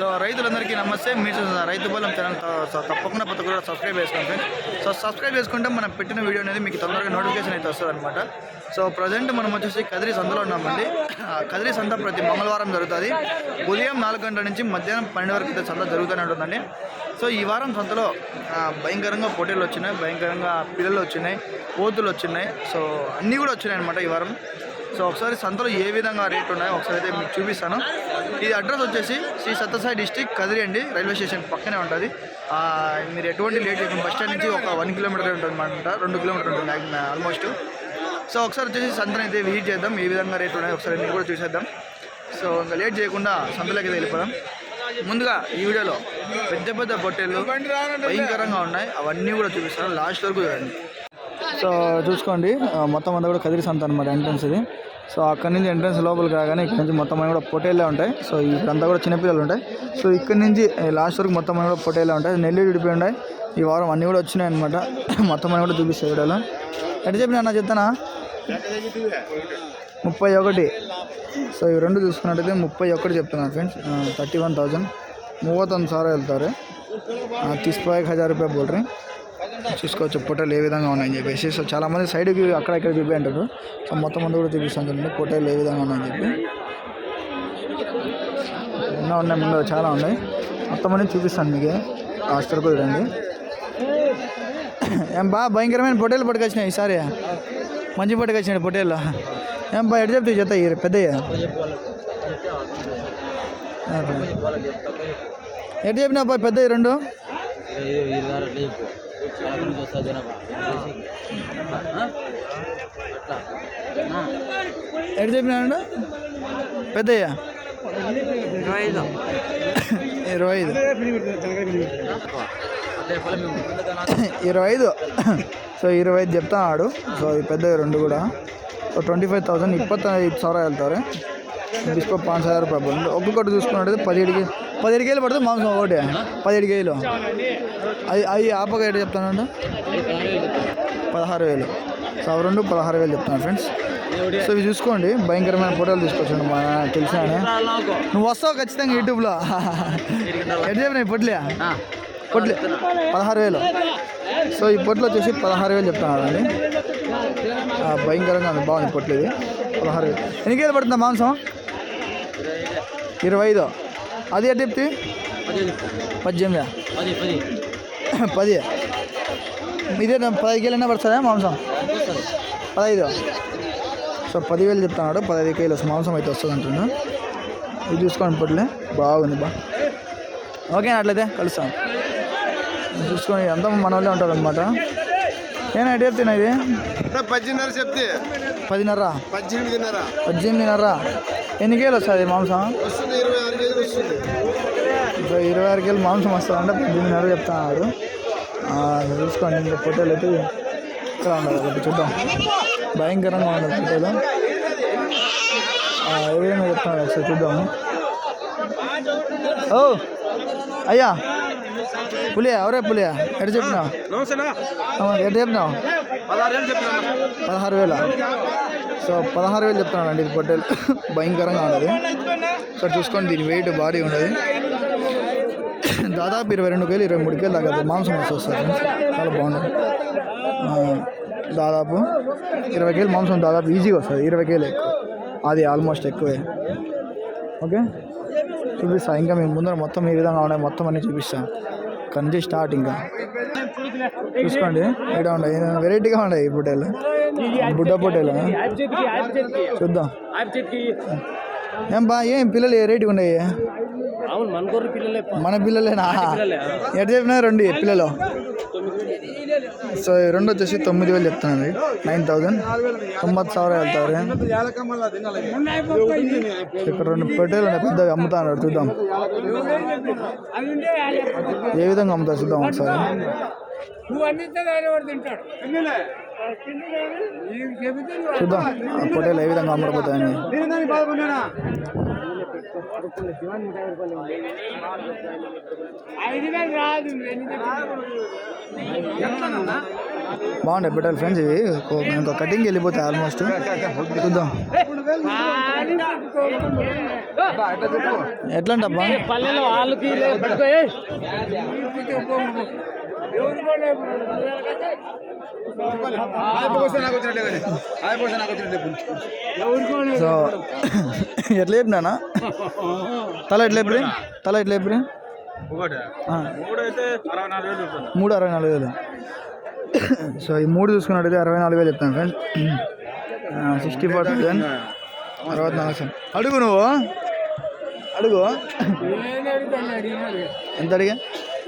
So రైతులందరికీ నమస్తే. మీరు రైతు బలం ఛానల్. తప్పకుండా ప్రతి ఒక్కరు సబ్స్క్రైబ్ చేసుకోండి ఫ్రెండ్స్ సో సబ్స్క్రైబ్ చేసుకుంటే మనం పెట్టిన వీడియో అనేది మీకు తొందరగా నోటిఫికేషన్ అయితే వస్తుంది అనమాట సో ప్రజెంట్ మనం వచ్చేసి కదిరి సంతలో ఉన్నామండి కదిరి సంత ప్రతి మంగళవారం జరుగుతుంది. ఉదయం నాలుగు గంటల నుంచి మధ్యాహ్నం పన్నెండు వరకు అయితే సంత జరుగుతూనే ఉంటుందండి. సో ఈ వారం సంతలో భయంకరంగా పోటీలు వచ్చినాయి. భయంకరంగా పిల్లలు వచ్చినాయి. కోతులు వచ్చినాయి. సో అన్నీ కూడా వచ్చినాయి అనమాట ఈ వారం. సో ఒకసారి సంతలో ఏ విధంగా రేట్ ఉన్నాయో ఒకసారి అయితే మీకు చూపిస్తాను. ఇది అడ్రస్ వచ్చేసి శ్రీ సత్యసాయి డిస్టిక్ కదిరి అండి. రైల్వే స్టేషన్ పక్కనే ఉంటుంది. మీరు ఎటువంటి లేట్ చేయకుండా బస్ స్టాండ్ నుంచి ఒక వన్ కిలోమీటర్ ఉంటుంది అనమాట రెండు కిలోమీటర్ ఉంటుంది ఆల్మోస్ట్. సో ఒకసారి వచ్చేసి సంతను అయితే విజిట్ చేద్దాం. ఏ విధంగా రేట్ ఉన్నాయో ఒకసారి మీరు కూడా చూసేద్దాం. సో ఇంకా లేట్ చేయకుండా సంతలోకి అయితే వెళ్ళిపోదాం. ముందుగా ఈ వీడియోలో పెద్ద పెద్ద పొట్టేళ్ళు భయంకరంగా ఉన్నాయి. అవన్నీ కూడా చూపిస్తాను. లాస్ట్ వరకు చూడండి. సో చూసుకోండి. మొత్తం అంతా కూడా కదిరి సంత అనమాట ఎంట్రన్స్ ఇది. సో అక్కడి నుంచి ఎంట్రన్స్ లోపలికి రాగానే ఇక్కడ నుంచి మొత్తం అన్నీ కూడా పొటేలే ఉంటాయి. సో ఇక్కడంతా కూడా చిన్నపిల్లలు ఉంటాయి. సో ఇక్కడి నుంచి లాస్ట్ వరకు మొత్తం అన్ని కూడా పొటేలే ఉంటాయి. నెల్లూరు విడిపోయి ఉంటాయి ఈ వారం అన్నీ కూడా వచ్చినాయి అనమాట మొత్తం అన్ని కూడా చూపిస్తాయి వీడియోలో. ఎట్లా చెప్పిన అన్న చెప్తానా? ముప్పై ఒకటి. సో ఇవి రెండు చూసుకున్నట్టయితే ముప్పై ఒకటి చెప్తున్నాను ఫ్రెండ్స్. Thirty one thousand. మూవత్తొంದು ಸಾವಿರ ಹೇಳ್ತಾರೆ ತೀಸ್ ರೂಪಾಯಿಗೆ ಹಜಾರ್ చూసుకోవచ్చు పొట్టలు ఏ విధంగా ఉన్నాయని చెప్పేసి. సో చాలా మంది సైడ్కి అక్కడ ఇక్కడ చూపి అంటారు. సో మొత్తం మంది కూడా చూపిస్తాను చూడండి పొట్టలు ఏ విధంగా ఉన్నాయని చెప్పి. ఎన్నో ఉన్నాయి ముందు చాలా ఉన్నాయి. మొత్తం అనేది చూపిస్తాను మీకు. హాస్టల్ కూడా చూడండి. ఏం బా భయంకరమైన పొట్టేలు పట్టుకొచ్చినాయి ఈసారి. మంచి పట్టుకొచ్చినాయి పొట్టేలు. ఏం బా ఎటు చెప్తే చెత్త పెద్దయ్య? ఎటు చెప్పినా బా పెద్దవి రెండు? వాళ్ళ గురించి జనాభా అట్లా ఎటు చెప్పినా పెద్దయ్య? ఇరవై ఐదు. ఇరవై ఐదు. ఇరవై ఐదు సో ఇరవై ఐదు చెప్తా ఆడు సో పెద్దయ్య రెండు కూడా. So twenty five thousand thousand ఐదు ಸಾವಿರ వెళ్తారు. తీసుకో పాంచ్ హజార్ రూపాయలు పడుతుంది ఒక్కొక్కటి చూసుకున్నట్టు పదిహేడుకి పదిహేడు కేలు పడుతుంది మాంసం ఒకటి. పదిహేడు కేలు అవి అవి ఆపక ఏంటి చెప్తానండి? పదహారు వేలు. సవ రెండు పదహారు వేలు చెప్తాను ఫ్రెండ్స్. సో ఇవి చూసుకోండి. భయంకరమైన ఫోటోలు తీసుకొచ్చాను మా తెలిసానే నువ్వు వస్తావు ఖచ్చితంగా యూట్యూబ్లో. ఎటు చెప్పినాయి పొట్లే? పొట్లే. పదహారు వేలు. సో ఈ పొట్లు వచ్చేసి పదహారు వేలు చెప్తాను అండి భయంకరంగా ఉంది. బాగుంది పొట్లు ఇది. పదహారు వేలు. ఎన్ని కేలు పడుతుందా మాంసం? ఇరవై ఐదు అది ఎట్ చెప్తే? పద్దెనిమిది. పది. ఇదే పదహైదు కేలు అయినా పడుతుందా మాంసం? పదహైదు సో పదివేలు చెప్తున్నాడు. పదహైదు కేలు మాంసం అయితే వస్తుంది అంటున్నా. ఇది చూసుకోండి పొట్లే బాగుంది బా. ఓకే అట్లయితే? కలుస్తాం. చూసుకొని అంతా మన వాళ్ళే ఉంటారు అనమాట ఏనా ఎటు చెప్తున్నా ఇది? పద్దెనిమిది చెప్తే. పదిన్నర? పద్దెనిమిదిన్నర. పద్దెనిమిదిన్నర. ఎన్ని కేలు వస్తుంది మాంసం? వస్తుంది ఇరవై వస్తుంది. ఇరవై ఆరు కేలు మాంసం వస్తుందంటే పద్దెనిమిదిన్నర చెప్తున్నాడు ఆ, చూసుకోండి ఇంకా ఫోటోలు అయితే ఇక్కడ ఉండదు చూద్దాం. భయంకరంగా ఉండదు ఫోటోలు ఆ, ఏ విధంగా ఒకసారి చూద్దాము. ఓ అయ్యా. పులియా? ఎవరే పులియా? ఎటు చెప్పినావు ఎటు చెప్పినావు పదహారు వేల సో పదహారు వేలు చెప్తున్నానండి ఇది పొట్టేలు. భయంకరంగా ఉన్నది. సో చూసుకోండి దీని వెయిట్ భారీ ఉన్నది. దాదాపు ఇరవై రెండు కేలు ఇరవై మూడు కేలు దాకా మాంసం వస్తుంది చాలా బాగుంటుంది దాదాపు ఇరవై కేలు మాంసం దాదాపు ఈజీగా వస్తుంది. ఇరవై కేలు ఎక్కువ. అది ఆల్మోస్ట్ ఎక్కువే. ఓకే? చూపిస్తా ఇంకా మేము ముందర మొత్తం ఈ విధంగా ఉన్నాయి. మొత్తం అన్నీ చూపిస్తాను నుంచి స్టార్ట్ ఇంకా. చూసుకోండి. ఇక్కడ ఉన్నాయి? వెరైటీగా ఉన్నాయి ఈ పొట్టేలు బుడ్డ పొట్టేలు చూద్దాం. ఏం బా ఏం పిల్లలు ఏ రేటుగా ఉన్నాయి? మన పిల్లలేనా? ఎటు చెప్పినా రెండు పిల్లలు? సో ఈ రెండు వచ్చేసి తొమ్మిది వేలు చెప్తున్నాను నైన్ థౌసండ్ తొమ్మిది సవర వెళ్తారు ఇక్కడ రెండు పెట్టేలు పెద్దవి అమ్ముతాను చూద్దాం. ఏ విధంగా అమ్ముతారు చూద్దాం ఒకసారి. చూద్దాం పొట్టేలు ఏ విధంగా అమ్మడపోతాయని. ఐదు వేలు రాదు బాగుంటాయి పెట్టాలి ఫ్రెండ్స్ ఇవి. ఒక- కటింగ్ వెళ్ళిపోతాయి ఆల్మోస్ట్. చూద్దాం. ఎట్లా అంటబ్బా పల్లెలో వాళ్ళకి సో ఎట్లా చెప్పినానా తల ఎట్లా చెప్పి తల ఎట్లా చెప్పి మూడు అరవై నాలుగు వేలు. సో ఈ మూడు చూసుకున్నట్టయితే అరవై నాలుగు వేలు చెప్తాను ఫ్రెండ్స్ సిక్స్టీ ఫోర్ థౌసండ్ అరవై నాలుగు అడుగు నువ్వు. అడుగు. ఎంత అడిగా?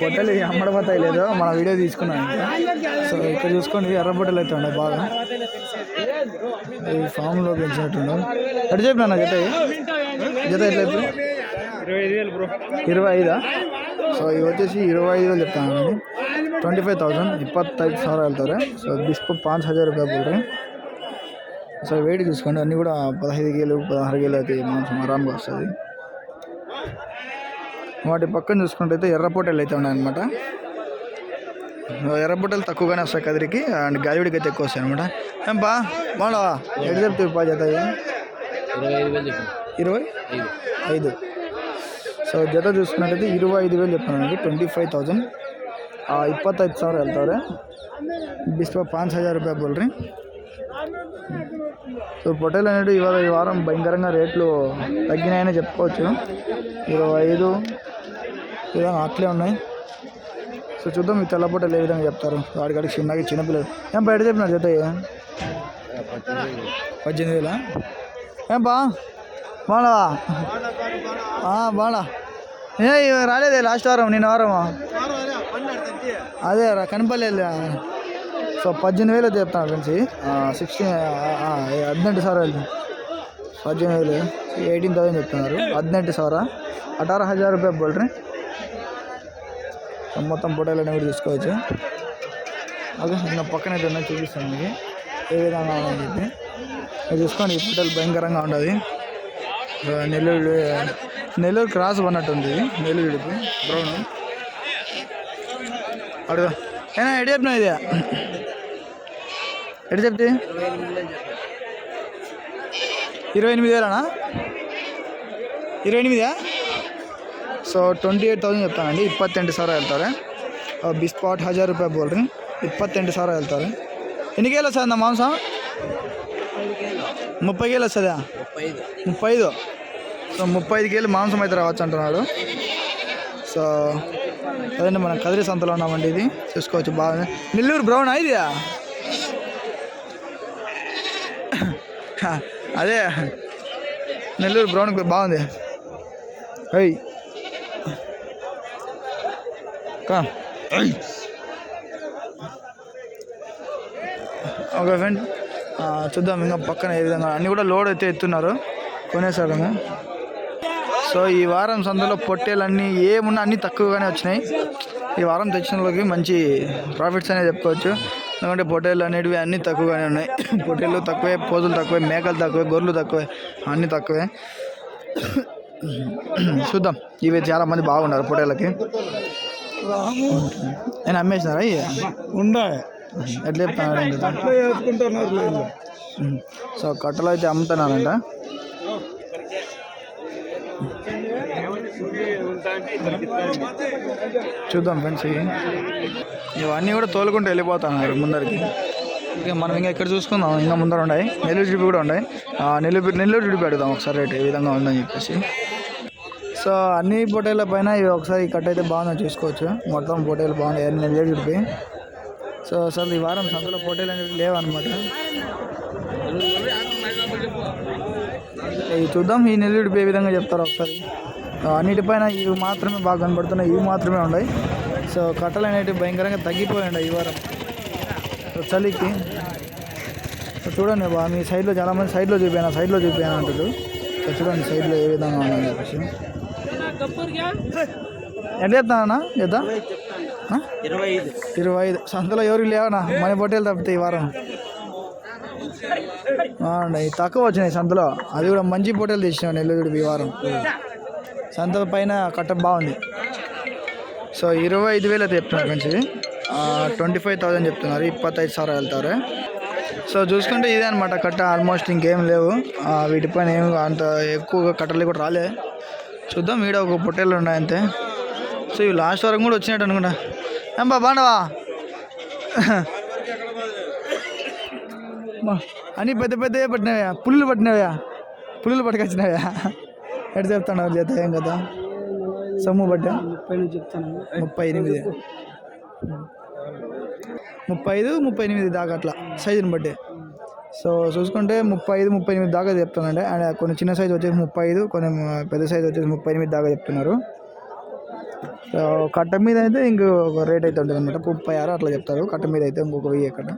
పొట్టలు అమ్మడబోతాయి లేదు మన వీడియో తీసుకున్నాం. సో ఇక్కడ చూసుకోండి ఎర్ర పొట్టలు అయితే ఉన్నాయి బాగా. ఫామ్లో పెంచినట్టుండ ఎటు చెప్పిన నా జత జత ఎట్లా ఇరవై ఐదా? సో ఇవి వచ్చేసి ఇరవై ఐదు వేలు చెప్తాను. ట్వంటీ ఫైవ్ థౌసండ్ ఇప్పತ್ತైదు ಸಾವಿರ ಹೇಳ್ತಾರೆ ಸೊ ಬಿಸ್ಕು ಪಾಂಚ್ ಹಜಾರ್ ರೂಪಾಯಿ ಬಿಡ್ರಿ అసలు వెయిట్ చూసుకోండి. అన్నీ కూడా పదహైదు కేలు పదహారు కేలు అయితే మాంసం ఆరామ్గా వస్తుంది. వాటి పక్కన చూసుకుంటే ఎర్రపోటలు అయితే ఉన్నాయన్నమాట. ఎర్రపోటలు తక్కువగానే వస్తాయి కదిరికి అండ్ గాలివిడికి అయితే ఎక్కువ వస్తాయి అనమాట ఏం బా బాగుండవా ఎటు చెప్తే బా జత ఇరవై? ఐదు. సో జత చూసుకున్నట్టయితే ఇరవై ఐదు వేలు చెప్పానండి ట్వంటీ ఫైవ్ థౌజండ్ ఇప్పತ್ತైదు వెళ్తారు ಹೇಳ್ತಾವ್ರೆ ಬಿಸ್ಪ హజార్ ಹಜಾರ್ బోల్ రీ సో పొట్టేలు అనేవి ఇవాళ ఈ వారం భయంకరంగా రేట్లు తగ్గినాయని చెప్పుకోవచ్చు. ఇరవై ఐదు విధంగా అట్లే ఉన్నాయి. సో చూద్దాం ఈ తెల్ల పొట్టలు ఏ విధంగా చెప్తారు. వాడికాడికి చిన్నగా చిన్నపిల్లలు ఏం బయట చెప్పినారు జత ఇవి? పద్దెనిమిది వేలా? ఏం బా బాగున్నావా బాగున్నా. ఏ రాలేదే లాస్ట్ వారం నిన్న వారం అదే రా కనపడలేదు సో పద్దెనిమిది వేలు చెప్తాను ఫ్రెండ్స్. సిక్స్టీన్ హద్నెంటు సార్ వెళ్ళి? పద్దెనిమిది వేలు. ఎయిటీన్ థౌసండ్ చెప్తున్నారు. హద్నెంటు సార్? అటార హజార్ రూపాయ బోల్ట్రీ మొత్తం ఫోటోలు అనేవి తీసుకోవచ్చు. ఓకే నా పక్కన అయితే ఉన్నాయి చూపిస్తాను మీకు. ఏ విధంగా ఉందని చెప్పి. మీరు చూసుకోండి ఈ ఫోటోలు భయంకరంగా ఉండదు. నెల్లూరు నెల్లూరు క్రాస్ ఉన్నట్టుంది నెల్లూరు బ్రౌన్ అడుగు. ఏనా ఎడి ఇదే? ఎడి చెప్తే ఇరవై ఎనిమిది వేలనా ఇరవై ఎనిమిదా ಸೊ ಟ್ವೆಂಟಿ ಏಯ್ಟ್ ತೌಸಂಡ್ చెప్తానండి ಇಪ್ಪತ್ತೆಂಟು ಸಾವಿರ ಹೇಳ್ತಾರೆ ಬಿಸ್ಪಾಟ್ ಹಜಾರ್ ರೂಪಾಯಿ ಬೋಲ್ರಿ ಇಪ್ಪತ್ತೆಂಟು ಸಾವಿರ ಹೇಳ್ತಾರೆ ఎన్ని కేలు వస్తుంది అన్న మాంసం ముప్పై కేలు వస్తుందా ముప్పై ఐదు సో ముప్పై ఐదు కేలు మాంసం అయితే రావచ్చు అంటున్నాడు సో అదండి మనం కదిరి సంతలో ఉన్నామండి ఇది చూసుకోవచ్చు బాగా నెల్లూరు బ్రౌనా ఇది అదే. నెల్లూరు బ్రౌన్ బాగుంది. అయ్యి కా. ఓకే ఫ్రెండ్ చూద్దాం ఇంకా పక్కన ఏ విధంగా. అన్నీ కూడా లోడ్ అయితే ఎత్తున్నారు. కొనేసాడము సో ఈ వారం సందులో పొట్టేలన్నీ ఏమున్నా అన్నీ తక్కువగానే వచ్చినాయి. ఈ వారం తెచ్చినలోకి మంచి ప్రాఫిట్స్ అనేది చెప్పుకోవచ్చు. ఎందుకంటే పొట్టేలు అనేటివి అన్నీ తక్కువగానే ఉన్నాయి. పొట్టేలు తక్కువే పోతులు తక్కువే మేకలు తక్కువే గొర్రెలు తక్కువే అన్నీ తక్కువే. చూద్దాం. ఇవి చాలా మంది బాగున్నారు పొట్టేలకి నేను అమ్మేసినారా ఇవి? ఉండే ఎట్లా సో కట్టలు అయితే అమ్ముతున్నారంట. చూద్దాం ఫ్రెండ్స్ ఇవన్నీ కూడా తోలుకుంటూ వెళ్ళిపోతున్నారు ముందరికి. ఇక మనం ఇంకా ఇక్కడ చూసుకుందాం. ఇంకా ముందర ఉన్నాయి. నెల్లూరు జిడిపి కూడా ఉన్నాయి. నెల్లూరు నెల్లూరు జిడిపి పెడదాం ఒకసారి రేట్ ఏ విధంగా ఉందని చెప్పేసి. సో అన్ని పొటేల పైన ఇవి ఒకసారి కట్ అయితే బాగుందని చూసుకోవచ్చు. మొత్తం పొటేలు బాగున్నాయి. అన్ని నెల్లూరు జిడిపి. సో అసలు ఈ వారం సంతలో పొటేలు అనేవి లేవన్నమాట. ఇవి చూద్దాం ఈ నెల్లూరు ఏ విధంగా చెప్తారు ఒకసారి. అన్నిటిపైన ఇవి మాత్రమే బాగా కనబడుతున్నాయి. ఇవి మాత్రమే ఉన్నాయి. సో కట్టలు అనేవి భయంకరంగా తగ్గిపోయాడు ఈ వారం. చలికి. చూడండి బా మీ సైడ్లో చాలామంది సైడ్లో చూపాను సైడ్లో చూపాను అంటారు సో చూడండి సైడ్లో ఏ విధంగా ఉందని చెప్పేసి. ఎంత చేస్తానన్నా చేద్దా ఇరవై ఐదు ఇరవై ఐదు. సంతలో ఎవరికి లేవనా? మన పొట్టేలు తప్పితే ఈ వారం. అవునండి తక్కువ వచ్చినాయి సంతలో. అది కూడా మంచి పొట్టేలు తీసినాం నెల్లూరు ఈ వారం. సంత పైన కట్ట బాగుంది. సో ఇరవై ఐదు వేలు అయితే చెప్తున్నారు మంచిది ట్వంటీ ఫైవ్ థౌసండ్ చెప్తున్నారు. ఇప్పత్తైదు సార్ వెళ్తారు. సో చూసుకుంటే ఇదే అనమాట కట్ట ఆల్మోస్ట్ ఇంకేం లేవు. వీటిపైన ఏం అంత ఎక్కువగా కట్టలు కూడా రాలే. చూద్దాం వీడ ఒక పొట్టేళ్ళు ఉన్నాయి అంతే సో ఇవి లాస్ట్ వరకు కూడా వచ్చినట్టు అనుకుంటా. ఏం బా బాండవా అని పెద్ద పెద్దవే పట్టినవయా పుల్లులు పట్టినవయా పుల్లులు పట్టుకొచ్చినవయా ఎటు చెప్తాను చేత ఏం కదా. సొమ్ము పట్టా ముప్పై నుంచి చెప్తాను. ముప్పై ఎనిమిది. ముప్పై ఐదు ముప్పై ఎనిమిది దాకా అట్లా సైజుని బట్టి. సో చూసుకుంటే ముప్పై ఐదు ముప్పై ఎనిమిది దాకా చెప్తానండి. అండ్ కొన్ని చిన్న సైజు వచ్చేసి ముప్పై ఐదు కొన్ని పెద్ద సైజు వచ్చేసి ముప్పై ఎనిమిది దాకా చెప్తున్నారు. సో కట్ట మీద అయితే ఇంకొక రేట్ అయితే ఉంటుంది అనమాట ముప్పై ఆరు అట్లా చెప్తారు. కట్ట మీద అయితే ఇంకొక వెయ్యి ఎక్కడ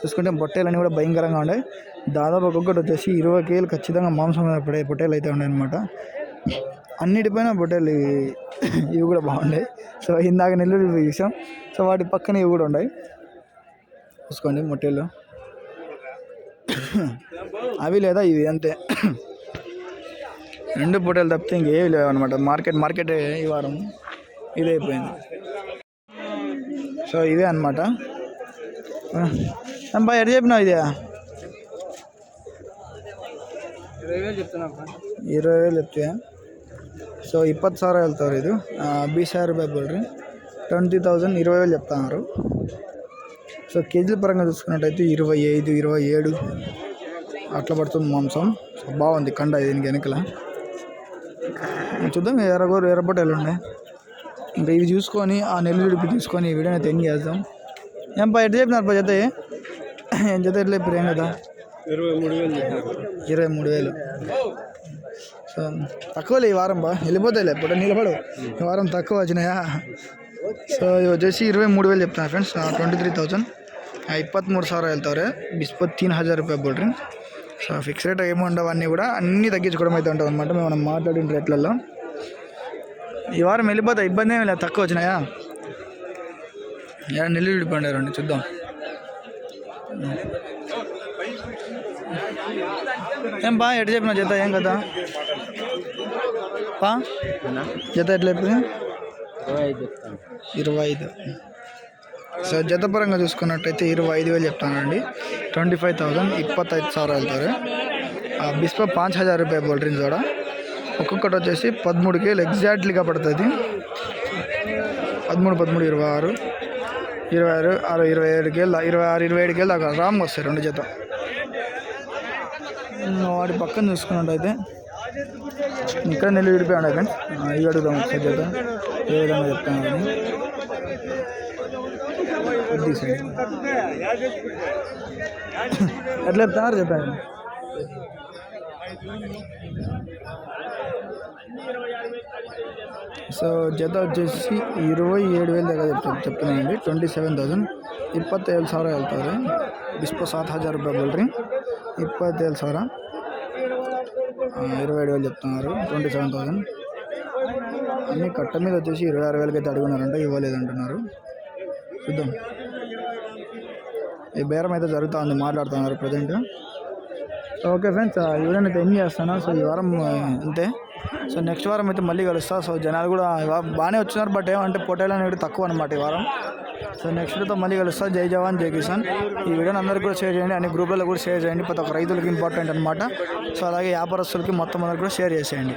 చూసుకుంటే పొట్టేలన్నీ కూడా భయంకరంగా ఉన్నాయి. దాదాపు ఒక్కొక్కటి వచ్చేసి ఇరవై కేలు ఖచ్చితంగా మాంసం పడే పొట్టేలు అయితే ఉన్నాయి అనమాట అన్నిటిపైన బొట్టెలు ఇవి కూడా బాగుండే. సో ఇందాక నెల్లూరు చూసాం. సో వాటి పక్కన ఇవి కూడా ఉన్నాయి. చూసుకోండి మొట్టెలు. అవి లేదా ఇవి? అంతే. రెండు పూటలు తప్పితే ఇంకేవి లేవు అనమాట మార్కెట్ మార్కెట్ ఈ వారం ఇదైపోయింది సో ఇదే అనమాట బాగా ఎడ చెప్పినావు ఇదే? ఇరవై వేలు చెప్తున్నా ఇరవై వేలు చెప్తే సో ఇప్పటి సార్ వెళ్తారు ఇది. ಬೀಸ್ ಸಾವಿರ ట్వంటీ థౌజండ్ ఇరవై వేలు చెప్తున్నారు. సో కేజీల పరంగా చూసుకున్నట్టయితే ఇరవై ఐదు ఇరవై ఏడు అట్లా పడుతుంది మాంసం. సో బాగుంది కండ దీనికి వెనకల. చూద్దాం ఎర్రగోరు ఎర్రబట్టలు ఉన్నాయి. ఇంకా ఇవి చూసుకొని ఆ నెల్లు విడిపి తీసుకొని ఈ వీడియో అయితే ఎంగ్ చేద్దాం. ఏం పా ఎట్లా చెప్పినారు పా జత? ఏం జత ఎట్లా చెప్పారు ఏం కదా ఇరవై మూడు వేలు ఇరవై మూడు వేలు. సో తక్కువలే ఈ వారం బా. వెళ్ళిపోతాయిలే ఇప్పుడు నిలబడు. ఈ వారం తక్కువ వచ్చినాయా? సో ఇవి వచ్చేసి ఇరవై మూడు వేలు చెప్తున్నారు ఫ్రెండ్స్. ట్వంటీ త్రీ థౌసండ్ ఇప్పత్మూడు సార్ వెళ్తారు ಬಿಸ್ಪತ್ తీన్ హజార్ రూపాయ బోల్డ్రీ సో ఫిక్స్ రేట్ ఏముండవన్నీ కూడా అన్నీ తగ్గించుకోవడం అయితే ఉంటుంది అనమాట మేము మాట్లాడిన రేట్లలో. ఈ వారం వెళ్ళిపోతాయి ఇబ్బంది ఏమి లేదు. తక్కువ వచ్చినాయా? ఏడా నెల్లి విడిపోండి చూద్దాం. ఏం బా ఎటు చెప్పిన చేత ఏం కదా జత ఎట్లా చెప్పింది? ఇరవై ఐదు. సో జతపరంగా చూసుకున్నట్టయితే ఇరవై ఐదు వేలు చెప్తానండి. ట్వంటీ ఫైవ్ థౌజండ్ ఇప్పత్తైదు వెళ్తారు బిస్ప పాంచ్ హజార్ రూపాయ బోల్డ్రింగ్ కూడా ఒక్కొక్కటి వచ్చేసి పదమూడు కేలు ఎగ్జాక్ట్లీగా పడుతుంది. పదమూడు పదమూడు ఇరవై ఆరు. ఇరవై ఆరు ఆరు ఇరవై ఏడు కేళ్ళ ఇరవై ఆరు ఇరవై ఏడు కేళ్ళు అక్కడ రామ్ వస్తాయి రెండు జత. వాడి పక్కన చూసుకున్నట్టయితే ఇక్కడ నీళ్ళు విడిపోయాడు ఫ్రెండ్స్. ఇవి అడుగుదాం ఒకసారి చేద్దాం ఏ విధంగా చెప్తాను ఎట్లా చెప్తున్నారు చెప్పాను సో జత వచ్చేసి ఇరవై ఏడు వేల దగ్గర చెప్తాను చెప్తున్నాయండి ట్వంటీ సెవెన్ థౌసంಡ್ ಇಪ್ಪತ್ತೇಳು ಸಾವಿರ ಹೇಳ್ತಾರೆ ಡಿಸ್ಪೋ ಸಾತ್ ಹಜಾರ್ ರೂಪಾಯಿ ಬಲ್ರಿ ಇಪ್ಪತ್ತೇಳು ಸಾವಿರ ఇరవై ఏడు వేలు చెప్తున్నారు. Twenty seven thousand. అన్ని కట్ట మీద వచ్చేసి ఇరవై ఆరు వేలకి అయితే అడుగున్నారంట. ఇవ్వలేదు అంటున్నారు చూద్దాం. ఈ బేరం అయితే జరుగుతూ ఉంది మాట్లాడుతున్నారు ప్రజెంట్. ఓకే ఫ్రెండ్స్ ఈ వీడియోని అయితే ఎండ్ చేస్తాను. సో ఈ వారం అంతే. సో నెక్స్ట్ వారం అయితే మళ్ళీ కలుస్తా. సో జనాలు కూడా బాగానే వచ్చినారు. బట్ ఏమంటే పొటేలు అనేవి తక్కువ అనమాట ఈ వారం. సో నెక్స్ట్తో మళ్ళీ కలుస్తా. జై జవాన్ జై కిసాన్. ఈ వీడియోని అందరికీ కూడా షేర్ చేయండి. అన్ని గ్రూపులలో కూడా షేర్ చేయండి. ప్రతి ఒక్క రైతులకి ఇంపార్టెంట్ అనమాట సో అలాగే వ్యాపారస్తులకి మొత్తం అందరికి కూడా షేర్ చేసేయండి.